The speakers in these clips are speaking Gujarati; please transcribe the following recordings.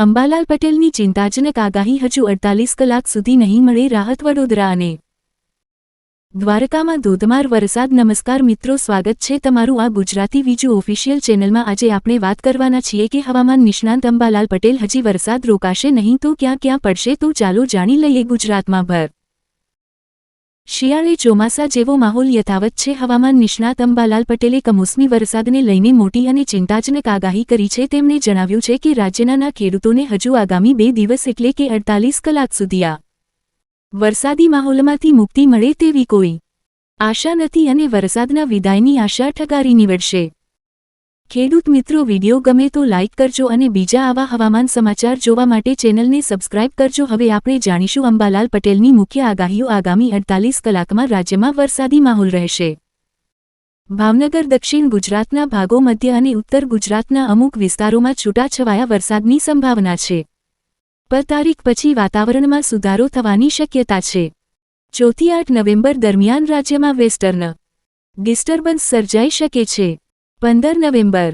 અંબાલાલ પટેલની ચિંતાજનક આગાહી હજુ અડતાલીસ કલાક સુધી નહીં મળે રાહત વડોદરાને. દ્વારકામાં ધોધમાર વરસાદ. નમસ્કાર મિત્રો, સ્વાગત છે તમારું આ ગુજરાતી વીજુ ઓફિશિયલ ચેનલમાં. આજે આપણે વાત કરવાના છીએ કે હવામાન નિષ્ણાંત અંબાલાલ પટેલ, હજી વરસાદ રોકાશે નહીં તો ક્યાં ક્યાં પડશે તો ચાલો જાણી લઈએ ગુજરાતમાં ભર. શિયાળે ચોમાસા જેવો માહોલ યથાવત છે. હવામાન નિષ્ણાત અંબાલાલ પટેલે કમોસમી વરસાદને લઈને મોટી અને ચિંતાજનક આગાહી કરી છે. તેમણે જણાવ્યું છે કે રાજ્યના ખેડૂતોને હજુ આગામી બે દિવસ એટલે કે અડતાલીસ કલાક સુધી આ વરસાદી માહોલમાંથી મુક્તિ મળે તેવી કોઈ આશા નથી અને વરસાદના વિદાયની આશા ઠગારી નીવડશે. ખેડૂત મિત્રો, વિડિયો ગમે તો લાઇક કરજો અને બીજા આવા હવામાન સમાચાર જોવા માટે ચેનલને સબસ્ક્રાઇબ કરજો. હવે આપણે જાણીશું અંબાલાલ પટેલની મુખ્ય આગાહીઓ. આગામી અડતાલીસ કલાકમાં રાજ્યમાં વરસાદી માહોલ રહેશે. ભાવનગર, દક્ષિણ ગુજરાતના ભાગો, મધ્ય અને ઉત્તર ગુજરાતના અમુક વિસ્તારોમાં છૂટાછવાયા વરસાદની સંભાવના છે. પર તારીખ પછી વાતાવરણમાં સુધારો થવાની શક્યતા છે. ચોથી આઠ નવેમ્બર દરમિયાન રાજ્યમાં વેસ્ટર્ન ડિસ્ટર્બન્સ સર્જાઈ શકે છે. પંદર નવેમ્બર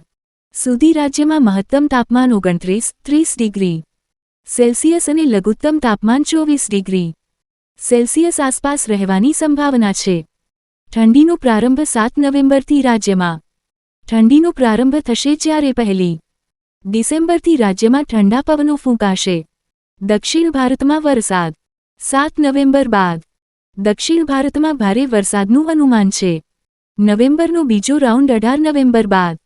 સુધી રાજ્યમાં મહત્તમ તાપમાન ઓગણત્રીસ, ત્રીસ ડિગ્રી સેલ્સિયસ અને લઘુત્તમ તાપમાન ચોવીસ ડિગ્રી સેલ્સિયસ આસપાસ રહેવાની સંભાવના છે. ઠંડીનો પ્રારંભ સાત નવેમ્બરથી રાજ્યમાં ઠંડીનો પ્રારંભ થશે જ્યારે પહેલી ડિસેમ્બરથી રાજ્યમાં ઠંડા પવનો ફૂંકાશે. દક્ષિણ ભારતમાં વરસાદ, સાત નવેમ્બર બાદ દક્ષિણ ભારતમાં ભારે વરસાદનું અનુમાન છે. નવેમ્બરનો બીજો રાઉન્ડ અઢાર નવેમ્બર બાદ.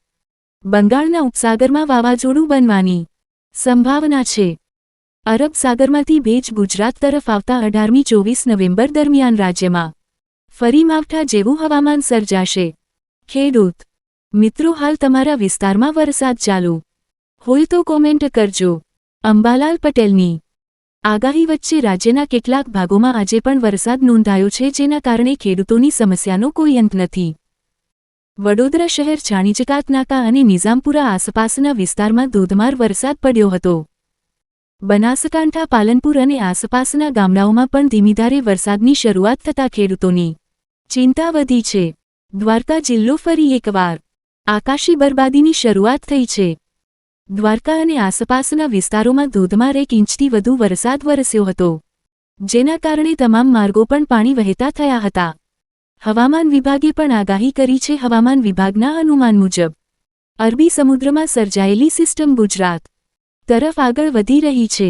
બંગાળના ઉપસાગરમાં વાવાઝોડું બનવાની સંભાવના છે. અરબ સાગરમાંથી ભેજ ગુજરાત તરફ આવતા અઢારમી ચોવીસ નવેમ્બર દરમિયાન રાજ્યમાં ફરી માવઠા જેવું હવામાન સર્જાશે. ખેડૂત, મિત્રો હાલ તમારા વિસ્તારમાં વરસાદ ચાલુ. હોય તો કોમેન્ટ કરજો. અંબાલાલ પટેલની આગાહી વચ્ચે રાજ્યના કેટલાક ભાગોમાં આજે પણ વરસાદ નોંધાયો છે જેના કારણે ખેડૂતોની સમસ્યાનો કોઈ અંત નથી. વડોદરા શહેર છાણીચકાત નાકા અને નિઝામપુરા આસપાસના વિસ્તારમાં ધોધમાર વરસાદ પડ્યો હતો. બનાસકાંઠા, પાલનપુર અને આસપાસના ગામડાઓમાં પણ ધીમીધારે વરસાદની શરૂઆત થતા ખેડૂતોની ચિંતા વધી છે. દ્વારકા જિલ્લો ફરી એકવાર આકાશી બરબાદીની શરૂઆત થઈ છે. દ્વારકા અને આસપાસના વિસ્તારોમાં ધોધમાર એક ઇંચથી વધુ વરસાદ વરસ્યો હતો. જેના કારણે તમામ માર્ગો પણ પાણી વહેતા થયા હતા. હવામાન વિભાગે પણ આગાહી કરી છે હવામાન વિભાગના અનુમાન મુજબ. અરબી સમુદ્રમાં સર્જાયેલી સિસ્ટમ ગુજરાત તરફ આગળ વધી રહી છે.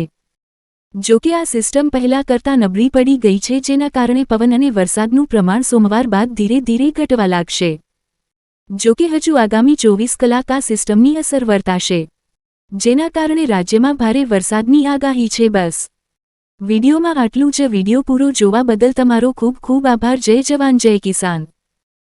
જો કે આ સિસ્ટમ પહેલા કરતાં નબળી પડી ગઈ છે જેના કારણે પવન અને વરસાદનું પ્રમાણ સોમવાર બાદ ધીરે ધીરે ઘટવા લાગશે. જો કે હજુ આગામી ચોવીસ કલાક આ સિસ્ટમની અસર વર્તાશે. જેના કારણે રાજ્યમાં ભારે વરસાદની આગાહી છે બસ. વિડીયોમાં આટલું જ. વીડિયો પૂરો જોવા બદલ તમારો ખૂબ ખૂબ આભાર. જય જવાન. જય કિસાન.